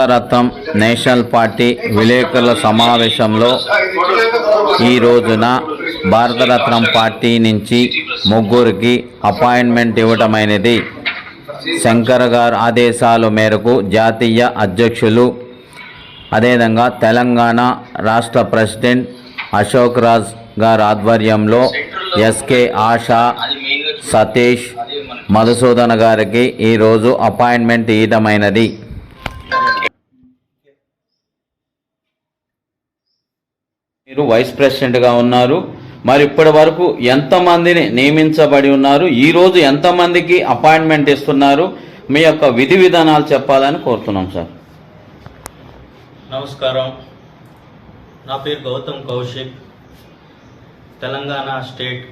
భారతరత్నం national party విలేకరుల సమావేశంలో ఈ రోజున భారతరత్నం పార్టీ నుంచి ముగ్గురికి అపాయింట్మెంట్ ఇవ్వటమైనది. శంకర్ గారు ఆదేశాల మేరకు జాతీయ అధ్యక్షులు అదేవిధంగా తెలంగాణ రాష్ట్ర ప్రెసిడెంట్ అశోక్ రాజ్ గారి ఆధ్వర్యంలో ఎస్కే ఆశా సతీష్ మధుసూదన్ గారికి ఈరోజు అపాయింట్మెంట్ ఇవ్వటమైనది. మీరు వైస్ ప్రెసిడెంట్గా ఉన్నారు. మరి ఇప్పటి వరకు ఎంతమందిని నియమించబడి ఉన్నారు? ఈరోజు ఎంతమందికి అపాయింట్మెంట్ ఇస్తున్నారు? మీ యొక్క విధి విధానాలు చెప్పాలని కోరుతున్నాం సార్. నమస్కారం. నా పేరు Gautam Kaushik. Telangana state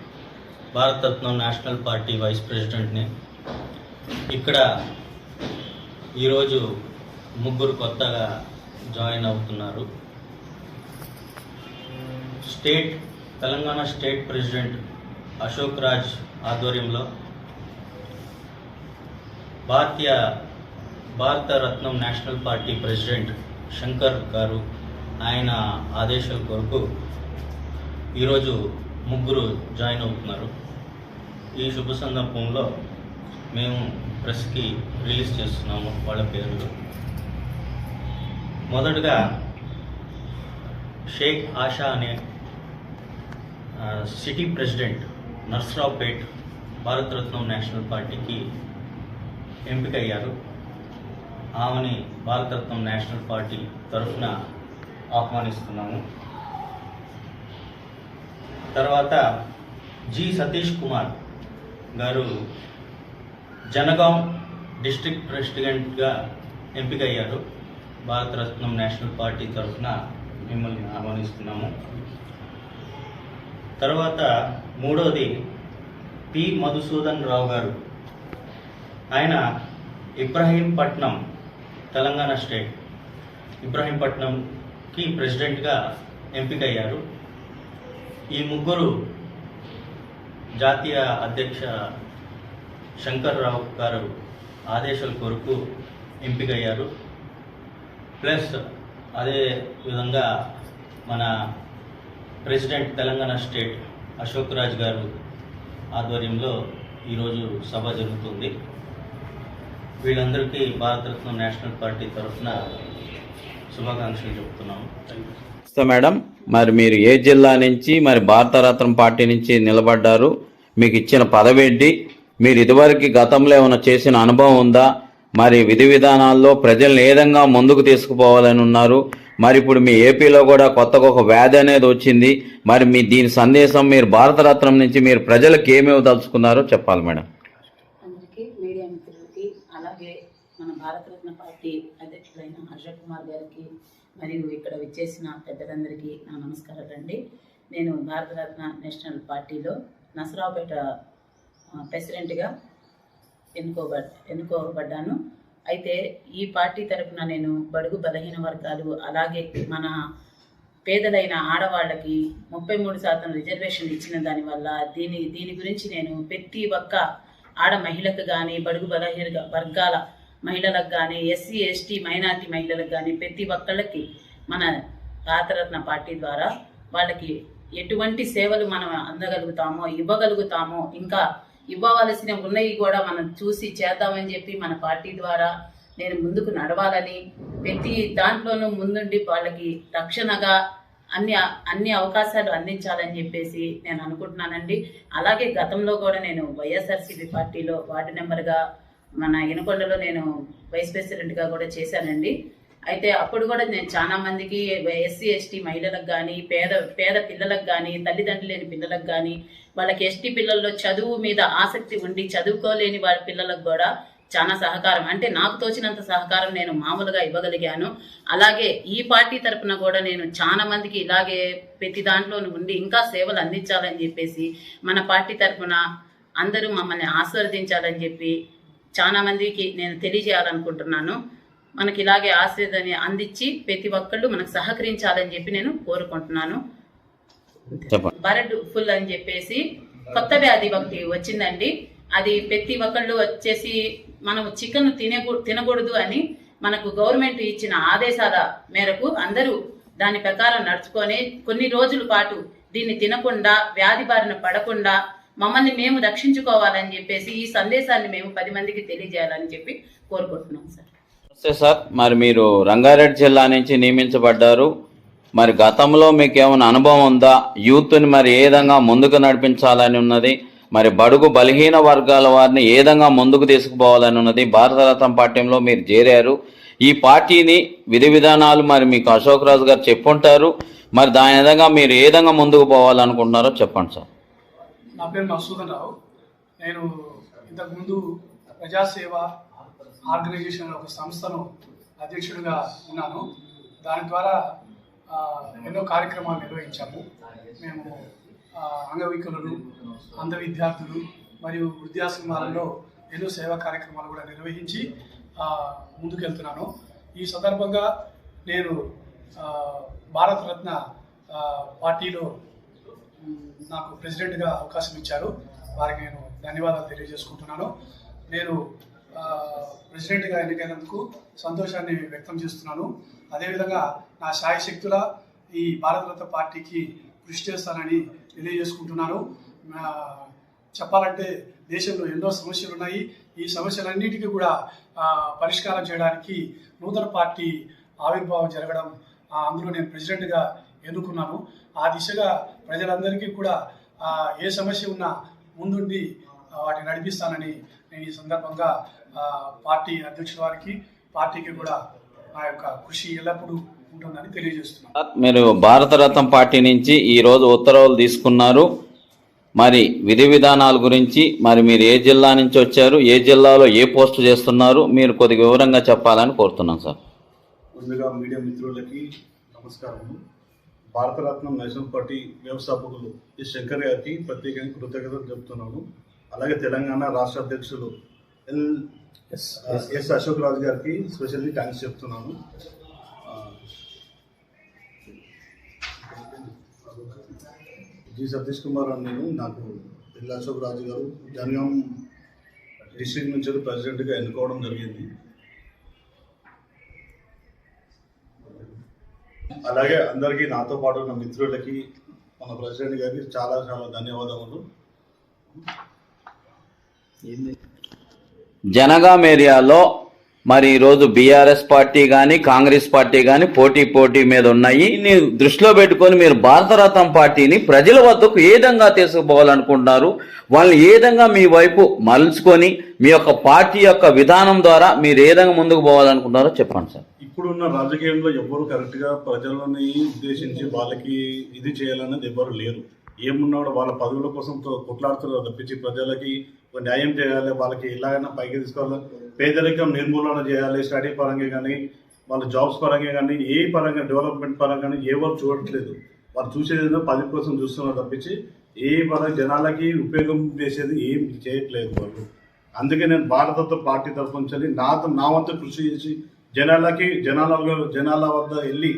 Bharataratnam national party vice ప్రెసిడెంట్ని. ఇక్కడ ఈరోజు ముగ్గురు కొత్తగా జాయిన్ అవుతున్నారు. State Telangana state president Ashok Raj ఆధ్వర్యంలో Bharatiya Bharata Ratnam national party president Shankar garu ఆయన ఆదేశాల కొరకు ఈరోజు ముగ్గురు జాయిన్ అవుతున్నారు. ఈ శుభ సందర్భంలో మేము ప్రెస్కి రిలీజ్ చేస్తున్నాము వాళ్ళ పేర్లు. మొదటగా షేక్ ఆషా అనే city president Narasaraopet Bharataratnam national పార్టీకి ఎంపికయ్యారు. ఆమెని భారతరత్నం నేషనల్ పార్టీ తరఫున ఆహ్వానిస్తున్నాము. తర్వాత జి సతీష్ కుమార్ గారు జనగాం డిస్ట్రిక్ట్ ప్రెసిడెంట్గా ఎంపికయ్యారు. భారతరత్నం నేషనల్ పార్టీ తరఫున మిమ్మల్ని ఆహ్వానిస్తున్నాము. తర్వాత మూడోది పి. మధుసూదన్ రావు గారు. ఆయన ఇబ్రహీంపట్నం తెలంగాణ స్టేట్. ఇబ్రహీంపట్నంకి ప్రెసిడెంట్గా ఎంపికయ్యారు. ఈ ముగ్గురు జాతీయ అధ్యక్ష శంకర్ రావు గారు ఆదేశాల కొరకు ఎంపికయ్యారు. ప్లస్ అదే విధంగా మన ప్రెసిడెంట్ తెలంగాణ స్టేట్ అశోక్ రాజ్ గారు ఆధ్వర్యంలో ఈరోజు సభ జరుగుతుంది. వీళ్ళందరికీ భారతరత్న నేషనల్ పార్టీ తరఫున శుభాకాంక్షలు చెబుతున్నాము సో మేడం. మరి మీరు ఏ జిల్లా నుంచి మరి భారతరత్నం పార్టీ నుంచి నిలబడ్డారు? మీకు ఇచ్చిన పదవి ఏంటి మీరు ఇదివరకు గతంలో ఏమైనా చేసిన అనుభవం ఉందా? మరి విధి విధానాల్లో ప్రజల్ని ఏ విధంగా ముందుకు తీసుకుపోవాలని ఉన్నారు? మరి ఇప్పుడు మీ ఏపీలో కూడా కొత్తగా ఒక వ్యాధి అనేది వచ్చింది. మరి మీ దీని సందేశం మీరు భారతరత్నం నుంచి మీరు ప్రజలకు ఏమేమి తలుచుకున్నారో చెప్పాలి మేడం. అందరికీ మీడియా మిత్రులకి అలాగే మన భారతరత్న పార్టీ అధ్యక్షులైన అశోక్ కుమార్ గారికి మరియు ఇక్కడ విచ్చేసిన పెద్దలందరికీ నా నమస్కారాలు అండి. నేను భారతరత్న నేషనల్ పార్టీలో నసరావుపేట ప్రెసిడెంట్గా ఎన్నుకోబడ్ ఎన్నుకోబడ్డాను. అయితే ఈ పార్టీ తరఫున నేను బడుగు బలహీన వర్గాలు అలాగే మన పేదలైన ఆడవాళ్ళకి ముప్పై మూడు శాతం రిజర్వేషన్ ఇచ్చిన దానివల్ల దీని దీని గురించి నేను ప్రతి ఒక్క ఆడ మహిళకు కానీ బడుగు బలహీన వర్గాల మహిళలకు కానీ ఎస్సీ ఎస్టీ మైనార్టీ మహిళలకు కానీ ప్రతి ఒక్కళ్ళకి మన భారతరత్న పార్టీ ద్వారా వాళ్ళకి ఎటువంటి సేవలు మనం అందగలుగుతామో ఇవ్వగలుగుతామో ఇంకా ఇవ్వవలసిన ఉన్నవి కూడా మనం చూసి చేద్దామని చెప్పి మన పార్టీ ద్వారా నేను ముందుకు నడవాలని ప్రతి దాంట్లోనూ ముందుండి వాళ్ళకి రక్షణగా అన్ని అన్ని అవకాశాలు అందించాలని చెప్పేసి నేను అనుకుంటున్నానండి. అలాగే గతంలో కూడా నేను వైఎస్ఆర్సీపీ పార్టీలో వార్డు నెంబర్గా మన ఇనకొండలో నేను వైస్ ప్రెసిడెంట్గా కూడా చేశానండి. అయితే అప్పుడు కూడా నేను చాలా మందికి ఎస్సీ ఎస్టీ మహిళలకు కానీ పేద పేద పిల్లలకు కానీ తల్లిదండ్రులు లేని పిల్లలకు కానీ వాళ్ళకి ఎస్టీ పిల్లల్లో చదువు మీద ఆసక్తి ఉండి చదువుకోలేని వాళ్ళ పిల్లలకు కూడా చాలా సహకారం. అంటే నాకు తోచినంత సహకారం నేను మామూలుగా ఇవ్వగలిగాను. అలాగే ఈ పార్టీ తరఫున కూడా నేను చాలా మందికి ఇలాగే ప్రతి దాంట్లోనూ ఉండి ఇంకా సేవలు అందించాలని చెప్పేసి మన పార్టీ తరఫున అందరూ మమ్మల్ని ఆశీర్వదించాలని చెప్పి చాలా మందికి నేను తెలియజేయాలనుకుంటున్నాను. మనకి ఇలాగే ఆశీర్వాదాన్ని అందించి ప్రతి ఒక్కళ్ళు మనకు సహకరించాలని చెప్పి నేను కోరుకుంటున్నాను. బరడ్ ఫుల్ అని చెప్పేసి కొత్త వ్యాధి ఒకటి వచ్చిందండి. అది ప్రతి ఒక్కళ్ళు వచ్చేసి మనం చికెన్ తినకూ తినకూడదు అని మనకు గవర్నమెంట్ ఇచ్చిన ఆదేశాల మేరకు అందరూ దాని ప్రకారం నడుచుకొని కొన్ని రోజుల పాటు దీన్ని తినకుండా వ్యాధి బారిన పడకుండా మమ్మల్ని మేము రక్షించుకోవాలని చెప్పేసి ఈ సందేశాన్ని మేము పది మందికి తెలియజేయాలని చెప్పి కోరుకుంటున్నాం సార్. నమస్తే సార్. మరి మీరు రంగారెడ్డి జిల్లా నుంచి నియమించబడ్డారు. మరి గతంలో మీకు ఏమైనా అనుభవం ఉందా? యూత్ని మరి ఏ విధంగా ముందుకు నడిపించాలని ఉన్నది? మరి బడుగు బలహీన వర్గాల వారిని ఏ విధంగా ముందుకు తీసుకుపోవాలని ఉన్నది? భారత రత్న పార్టీలో మీరు చేరారు. ఈ పార్టీని విధి విధానాలు మరి మీకు అశోక్ రాజు గారు చెప్పుంటారు. మరి దాని విధంగా మీరు ఏ విధంగా ముందుకు పోవాలనుకుంటున్నారో చెప్పండి సార్. నా పేరు మసూదన్ రావు. నేను ఇంతకుముందు ప్రజాసేవ ఆర్గనైజేషన్ ఒక సంస్థను అధ్యక్షుడిగా ఉన్నాను. దాని ద్వారా ఎన్నో కార్యక్రమాలు నిర్వహించాము. మేము అంగవికలులు అంధ విద్యార్థులు మరియు వృద్ధాశ్రమాలలో ఎన్నో సేవా కార్యక్రమాలు కూడా నిర్వహించి ముందుకెళ్తున్నాను. ఈ సందర్భంగా నేను భారతరత్న పార్టీలో నాకు ప్రెసిడెంట్గా అవకాశం ఇచ్చారు. వారికి నేను ధన్యవాదాలు తెలియజేసుకుంటున్నాను. నేను ప్రెసిడెంట్గా ఎన్నికైనందుకు సంతోషాన్ని వ్యక్తం చేస్తున్నాను. అదేవిధంగా నా శాయశక్తుల ఈ భారతరత్న పార్టీకి కృషి చేస్తానని తెలియజేసుకుంటున్నాను. చెప్పాలంటే దేశంలో ఎన్నో సమస్యలు ఉన్నాయి. ఈ సమస్యలన్నిటికీ కూడా పరిష్కారం చేయడానికి నూతన పార్టీ ఆవిర్భావం జరగడం అందులో నేను ప్రెసిడెంట్గా ఎన్నుకున్నాను. ఆ దిశగా ప్రజలందరికీ కూడా ఏ సమస్య ఉన్నా ముందుండి వాటిని నడిపిస్తానని నేను ఈ సందర్భంగా పార్టీ అధ్యక్షుల వారికి పార్టీకి కూడా నా యొక్క కృషి ఎల్లప్పుడూ ఉంటుందని తెలియజేస్తున్నాను మీరు భారత రత్న పార్టీ నుంచి ఈ రోజు ఉత్తర్వులు తీసుకున్నారు. మరి విధి విధానాల గురించి మరి మీరు ఏ జిల్లా నుంచి వచ్చారు ఏ జిల్లాలో ఏ పోస్టు చేస్తున్నారు మీరు కొద్దిగా వివరంగా చెప్పాలని కోరుతున్నాను సార్. ముందుగా మీడియా మిత్రులకి నమస్కారం భారతరత్నం నేషనల్ పార్టీ వ్యవస్థాపకులు ఈ శంకర్ గారికి ప్రత్యేకంగా కృతజ్ఞతలు చెప్తున్నాను. అలాగే తెలంగాణ రాష్ట్ర అధ్యక్షులు ఎల్. ఎస్ అశోక్ రాజు గారికి స్పెషల్లీ థ్యాంక్స్ చెప్తున్నాను. జి సతీష్ కుమార్ అని నేను నాకు ఎల్ అశోక్ రాజు గారు జనగాం డిస్ట్రిక్ట్ నుంచి ప్రెసిడెంట్గా ఎన్నుకోవడం జరిగింది. అలాగే అందరికీ నాతో పాటు ఉన్న మిత్రులకి మన ప్రెసిడెంట్ గారికి చాలా చాలా ధన్యవాదములు. జనగాం ఏరియాలో మరి ఈరోజు బీఆర్ఎస్ పార్టీ కానీ కాంగ్రెస్ పార్టీ కానీ పోటీ పోటీ మీద ఉన్నాయి. దృష్టిలో పెట్టుకొని మీరు భారతరత్నం పార్టీని ప్రజల వద్దకు ఏ విధంగా తీసుకుపోవాలనుకుంటున్నారు? వాళ్ళని ఏ విధంగా మీ వైపు మలుచుకొని మీ యొక్క పార్టీ యొక్క విధానం ద్వారా మీరు ఏ విధంగా ముందుకు పోవాలనుకుంటున్నారో చెప్పండి సార్. ఇప్పుడున్న రాజకీయంలో ఎవ్వరు కరెక్ట్గా ప్రజలని ఉద్దేశించి వాళ్ళకి ఇది చేయాలనేది ఎవ్వరు లేరు. ఏమున్నాడో వాళ్ళ పదవుల కోసం కొట్లాడుతున్నారు తప్పించి ప్రజలకి న్యాయం చేయాలి వాళ్ళకి ఎలాగైనా పైకి తీసుకోవాలి. పేదరికం నిర్మూలన చేయాలి స్టడీ పరంగా కానీ వాళ్ళ జాబ్స్ పరంగా కానీ ఏ పరంగా డెవలప్మెంట్ పరంగా కానీ ఎవరు చూడట్లేదు. వాళ్ళు చూసేది ఏదో పది కోసం చూస్తున్నారు తప్పించి ఏ పరంగా జనాలకి ఉపయోగం చేసేది ఏం చేయట్లేదు వాళ్ళు. అందుకే నేను భారతత్వ పార్టీ తరఫు నుంచి నా నా వంతు కృషి చేసి జనాలకి జనాల జనాల వద్ద వెళ్ళి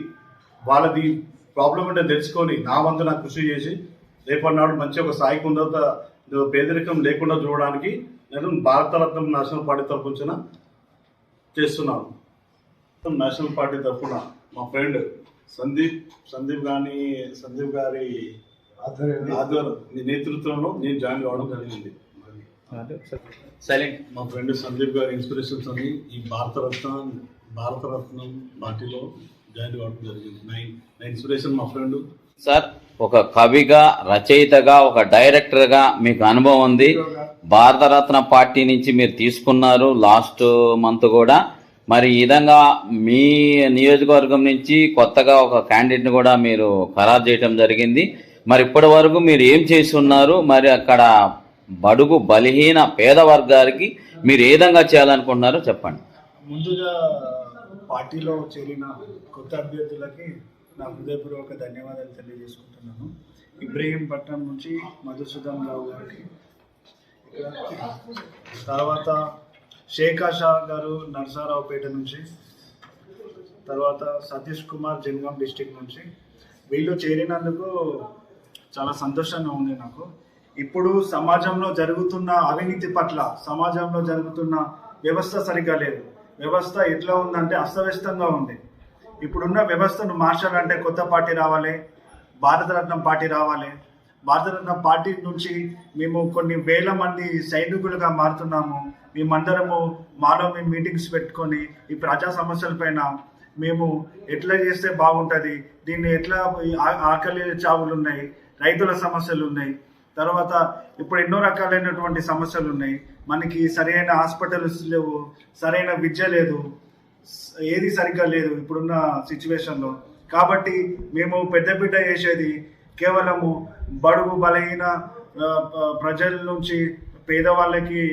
వాళ్ళది ప్రాబ్లం అంటే తెలుసుకొని నా వంతు నాకు కృషి చేసి రేపటి నాడు మంచి ఒక స్థాయికి ఉన్నత పేదరికం లేకుండా చూడడానికి నేను భారతరత్నం నేషనల్ పార్టీ తరఫున చేస్తున్నాను. నేషనల్ పార్టీ తరఫున మా ఫ్రెండ్ సందీప్ సందీప్ గాని సందీప్ గారి ఆధ్వర్యం నేతృత్వంలో నేను జాయిన్ కావడం జరిగింది. సైలెంట్ మా ఫ్రెండ్ సందీప్ గారి ఇన్స్పిరేషన్స్ అని ఈ భారతరత్న భారతరత్నం పార్టీలో జాయిన్ కావడం జరిగింది. నా నా ఇన్స్పిరేషన్ మా ఫ్రెండ్ సార్ ఒక కవిగా రచయితగా ఒక డైరెక్టర్గా మీకు అనుభవం ఉంది. భారతరత్న పార్టీ నుంచి మీరు తీసుకున్నారు లాస్ట్ మంత్ కూడా. మరి ఈ విధంగా మీ నియోజకవర్గం నుంచి కొత్తగా ఒక క్యాండిడేట్ని కూడా మీరు ఖరారు చేయడం జరిగింది. మరి ఇప్పటి వరకు మీరు ఏం చేసి ఉన్నారు? మరి అక్కడ బడుగు బలహీన పేద వర్గానికి మీరు ఏ విధంగా చేయాలనుకుంటున్నారో చెప్పండి. ముందుగా పార్టీలో చేరిన కొత్త అభ్యర్థులకి నా హృదయపూర్వక ధన్యవాదాలు తెలియజేసుకుంటున్నాను. ఇబ్రహీంపట్నం నుంచి మధుసూదన్ రావు గారికి. తర్వాత షేక్ షా గారు నర్సారావుపేట నుంచి. తర్వాత సతీష్ కుమార్ జనగాం డిస్టిక్ నుంచి. వీళ్ళు చేరినందుకు చాలా సంతోషంగా ఉంది నాకు. ఇప్పుడు సమాజంలో జరుగుతున్న అవినీతి పట్ల సమాజంలో జరుగుతున్న వ్యవస్థ సరిగ్గా లేదు. వ్యవస్థ ఎట్లా ఉందంటే అస్తవ్యస్తంగా ఉంది. ఇప్పుడున్న వ్యవస్థను మార్చాలంటే కొత్త పార్టీ రావాలి భారతరత్నం పార్టీ రావాలి. భారతరత్న పార్టీ నుంచి మేము కొన్ని వేల మంది సైనికులుగా మారుతున్నాము. మేమందరము మాలో మేము మీటింగ్స్ పెట్టుకొని ఈ ప్రజా సమస్యలపైన మేము ఎట్లా చేస్తే బాగుంటుంది దీన్ని ఎట్లా ఆకలి చావులు ఉన్నాయి రైతుల సమస్యలు ఉన్నాయి. తర్వాత ఇప్పుడు ఎన్నో రకాలైనటువంటి సమస్యలు ఉన్నాయి. మనకి సరైన హాస్పిటల్స్ లేవు సరైన విద్య లేదు ఏది సరిగ్గా లేదు ఇప్పుడున్న సిచ్యువేషన్లో కాబట్టి మేము పెద్ద బిడ్డ చేసేది కేవలము బడుగు బలహీన ప్రజల నుంచి పేదవాళ్ళకి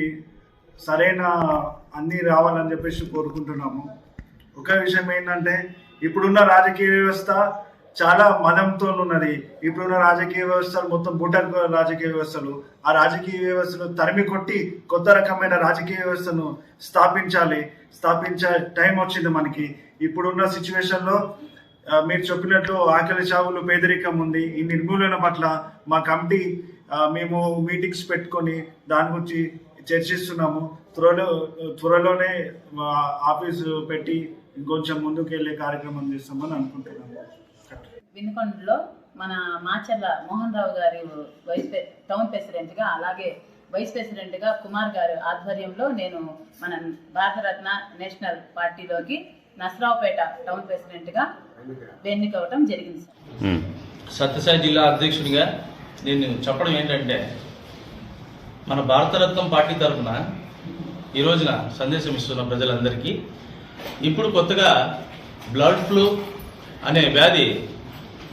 సరైన అన్నీ రావాలని చెప్పేసి కోరుకుంటున్నాము. ఒక విషయం ఏంటంటే ఇప్పుడున్న రాజకీయ వ్యవస్థ చాలా మదంతో ఉన్నది ఇప్పుడున్న రాజకీయ వ్యవస్థలు మొత్తం బుటర్ రాజకీయ వ్యవస్థలు. ఆ రాజకీయ వ్యవస్థను తరిమి కొట్టి కొత్త రకమైన రాజకీయ వ్యవస్థను స్థాపించాలి. స్థాపించే టైం వచ్చింది మనకి. ఇప్పుడున్న సిచ్యువేషన్లో మీరు చెప్పినట్లు ఆకలి చావులు పేదరికం ఉంది. ఈ నిర్మూలన పట్ల మా కమిటీ మేము మీటింగ్స్ పెట్టుకొని దాని గురించి చర్చిస్తున్నాము. త్వరలో త్వరలోనే ఆఫీసు పెట్టి ఇంకొంచెం ముందుకు వెళ్ళే కార్యక్రమం చేస్తామని అనుకుంటున్నాము. వినుకొండలో మన మాచర్ల మోహన్ రావు గారి వైస్ టౌన్ ప్రెసిడెంట్గా అలాగే వైస్ ప్రెసిడెంట్గా కుమార్ గారి ఆధ్వర్యంలో నేను మన భారతరత్న నేషనల్ పార్టీలోకి నసరావుపేట టౌన్ ప్రెసిడెంట్గా ఎన్నికవటం జరిగింది. సత్యసాయి జిల్లా అధ్యక్షుడిగా నేను చెప్పడం ఏంటంటే మన భారతరత్నం పార్టీ తరఫున ఈ రోజున సందేశం ఇస్తున్న ప్రజలందరికీ ఇప్పుడు కొత్తగా బ్లడ్ ఫ్లూ అనే వ్యాధి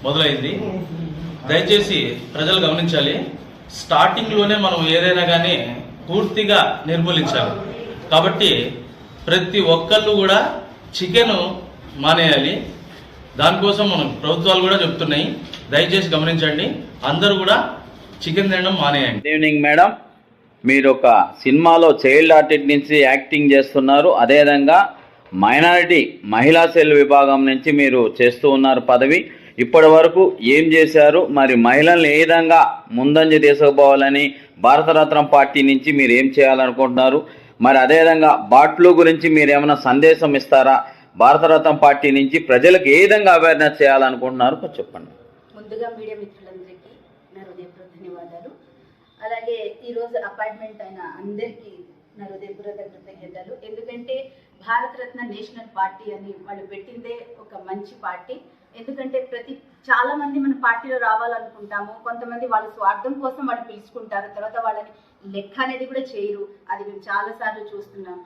మొదలైంది. దయచేసి ప్రజలు గమనించాలి. స్టార్టింగ్లోనే మనం ఏదైనా కానీ పూర్తిగా నిర్మూలించాలి. కాబట్టి ప్రతి ఒక్కళ్ళు కూడా చికెన్ మానేయాలి. దానికోసం మనం ప్రభుత్వాలు కూడా చెప్తున్నాయి. దయచేసి గమనించండి. అందరూ కూడా చికెన్ తినడం మానేయండి. గుడ్ ఈవినింగ్ మేడం మీరు ఒక సినిమాలో చైల్డ్ ఆర్టిస్ట్ నుంచి యాక్టింగ్ చేస్తున్నారు. అదేవిధంగా మైనారిటీ మహిళా సెల్ విభాగం నుంచి మీరు చేస్తూ ఉన్నారు పదవి. ఇప్పటి వరకు ఏం చేశారు? మరి మహిళల్ని ఏ విధంగా ముందంజ తీసుకుపోవాలని భారతరత్నం పార్టీ నుంచి మీరు ఏం చేయాలనుకుంటున్నారు? మరి అదేవిధంగా బాట్లు గురించి మీరు ఏమైనా సందేశం ఇస్తారా? భారతరత్నం పార్టీ నుంచి ప్రజలకు ఏ విధంగా అవేర్నెస్ చేయాలనుకుంటున్నారు? కొంచెం చెప్పండి. ముందుగా మీడియా మిత్రులందరికీ నా హృదయపూర్వక ధన్యవాదాలు. అలాగే ఈరోజు అపాయింట్మెంట్ అయిన అందరికీ నా హృదయపూర్వక కృతజ్ఞతలు. ఎందుకంటే భారతరత్న నేషనల్ పార్టీ అని వాళ్ళు పెట్టిందే ఒక మంచి పార్టీ. ఎందుకంటే ప్రతి చాలా మంది మన పార్టీలో రావాలనుకుంటాము. కొంతమంది వాళ్ళ స్వార్థం కోసం వాళ్ళు పిలుచుకుంటారు. తర్వాత వాళ్ళని లెక్క అనేది కూడా చేయరు. అది మేము చాలా సార్లు చూస్తున్నాం.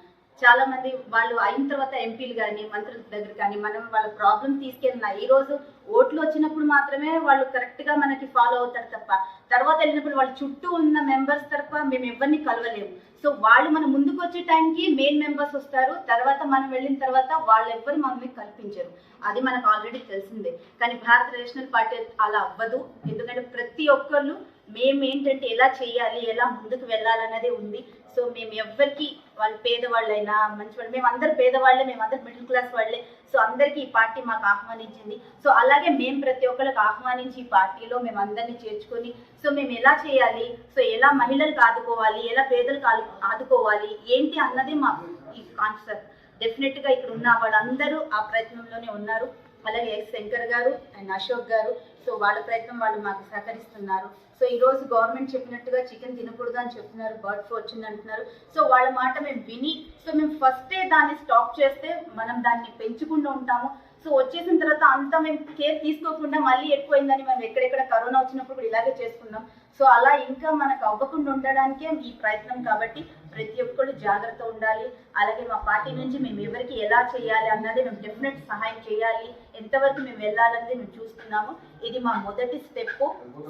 చాలా మంది వాళ్ళు అయిన తర్వాత ఎంపీలు కానీ మంత్రుల దగ్గర కానీ మనం వాళ్ళ ప్రాబ్లం తీసుకెళ్ళిన ఈ రోజు ఓట్లు వచ్చినప్పుడు మాత్రమే వాళ్ళు కరెక్ట్గా మనకి ఫాలో అవుతారు తప్ప తర్వాత వెళ్ళినప్పుడు వాళ్ళ చుట్టూ ఉన్న మెంబర్స్ తప్ప మేము ఎవరిని కలవలేము. సో వాళ్ళు మన ముందుకు వచ్చే టైంకి మెయిన్ మెంబర్స్ వస్తారు. తర్వాత మనం వెళ్ళిన తర్వాత వాళ్ళు ఎవ్వరు మనల్ని కల్పించరు అది మనకు ఆల్రెడీ తెలిసిందే. కానీ భారత నేషనల్ పార్టీ అలా అవ్వదు. ఎందుకంటే ప్రతి ఒక్కళ్ళు మేము ఏంటంటే ఎలా చేయాలి ఎలా ముందుకు వెళ్ళాలన్నదే ఉంది. సో మేము ఎవ్వరికి వాళ్ళు పేదవాళ్ళైనా మంచి వాళ్ళు మేము అందరు పేదవాళ్ళే మేము అందరు మిడిల్ క్లాస్ వాళ్ళే. సో అందరికీ ఈ పార్టీ మాకు ఆహ్వానించింది. సో అలాగే మేము ప్రతి ఒక్కరికి ఆహ్వానించి ఈ పార్టీలో మేము అందరినీ చేర్చుకొని సో మేము ఎలా చేయాలి సో ఎలా మహిళలకు ఆదుకోవాలి ఎలా పేదలకు ఆదు- ఆదుకోవాలి ఏంటి అన్నది మాకు ఈ కాన్సెప్ట్ డెఫినెట్గా ఇక్కడ ఉన్న వాళ్ళందరూ ఆ ప్రయత్నంలోనే ఉన్నారు. అలాగే ఎస్ శంకర్ గారు అండ్ అశోక్ గారు. సో వాళ్ళ ప్రయత్నం వాళ్ళు మాకు సహకరిస్తున్నారు. సో ఈ రోజు గవర్నమెంట్ చెప్పినట్టుగా చికెన్ తినకూడదు అని చెప్తున్నారు. బర్డ్ ఫ్లూ వచ్చింది అంటున్నారు. సో వాళ్ళ మాట మేము విని సో మేము ఫస్టే దాన్ని స్టాప్ చేస్తే మనం దాన్ని పెంచకుండా ఉంటాము. సో వచ్చేసిన తర్వాత అంతా మేము కేర్ తీసుకోకుండా మళ్ళీ ఎక్కువైందని మేము ఎక్కడెక్కడ కరోనా వచ్చినప్పుడు కూడా ఇలాగే చేసుకున్నాం. సో అలా ఇంకా మనకు అవ్వకుండా ఉండడానికే ఈ ప్రయత్నం కాబట్టి ప్రతి ఒక్కళ్ళు జాగ్రత్త ఉండాలి. అలాగే మా పార్టీ నుంచి మేము ఎవరికి ఎలా చేయాలి అన్నది మేము డెఫినెట్ సహాయం చేయాలి. ఎంతవరకు మేము వెళ్ళాలన్నది మేము చూస్తున్నాము. ఇది మా మొదటి step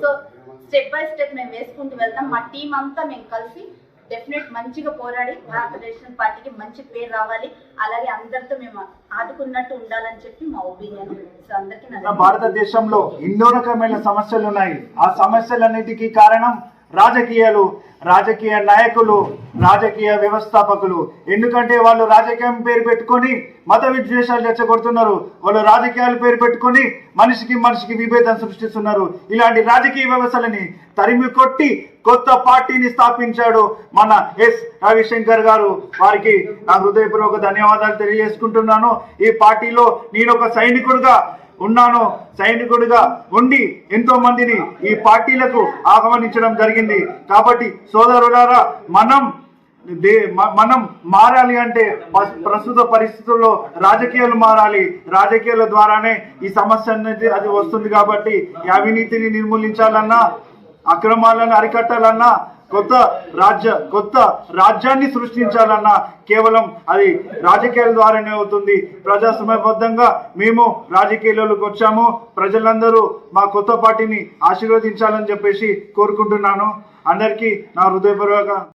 so step by step మేము వేసుకుంటూ వెళ్తాం. మా టీం అంతా మేము కలిసి డెఫినెట్ మంచిగా పోరాడి భారతదేశం పార్టీకి మంచి పేరు రావాలి. అలాగే అందరితో మేము ఆదుకున్నట్టు ఉండాలని చెప్పి మా ఒపీనియన్ సో అందరికీ మన భారతదేశంలో ఎన్నో రకమైన సమస్యలు ఉన్నాయి. ఆ సమస్యలన్నిటికీ కారణం రాజకీయాలు రాజకీయ నాయకులు రాజకీయ వ్యవస్థాపకులు. ఎందుకంటే వాళ్ళు రాజకీయం పేరు పెట్టుకొని మత విద్వేషాలు రెచ్చగొడుతున్నారు. వాళ్ళు రాజకీయాలు పేరు పెట్టుకొని మనిషికి మనిషికి విభేదం సృష్టిస్తున్నారు. ఇలాంటి రాజకీయ వ్యవస్థలని తరిమి కొట్టి కొత్త పార్టీని స్థాపించాడు మన ఎస్ రవిశంకర్ గారు. వారికి నా హృదయపూర్వక ధన్యవాదాలు తెలియజేసుకుంటున్నాను. ఈ పార్టీలో నేను ఒక సైనికుడుగా ఉన్నాను సైనికుడిగా ఉండి ఎంతో మందిని ఈ పార్టీలకు ఆహ్వానించడం జరిగింది. కాబట్టి సోదరులారా మనం దే మనం మారాలి అంటే ప్రస్తుత పరిస్థితుల్లో రాజకీయాలు మారాలి. రాజకీయాల ద్వారానే ఈ సమస్య అనేది అది వస్తుంది కాబట్టి ఈ అవినీతిని నిర్మూలించాలన్నా అక్రమాలను అరికట్టాలన్నా కొత్త రాజ్య కొత్త రాజ్యాన్ని సృష్టించాలన్నా కేవలం అది రాజకీయాల ద్వారానే అవుతుంది. ప్రజాస్వామ్యబద్ధంగా మేము రాజకీయాల్లోకి వచ్చాము. ప్రజలందరూ మా కొత్త పార్టీని ఆశీర్వదించాలని చెప్పేసి కోరుకుంటున్నాను. అందరికీ నా హృదయపూర్వక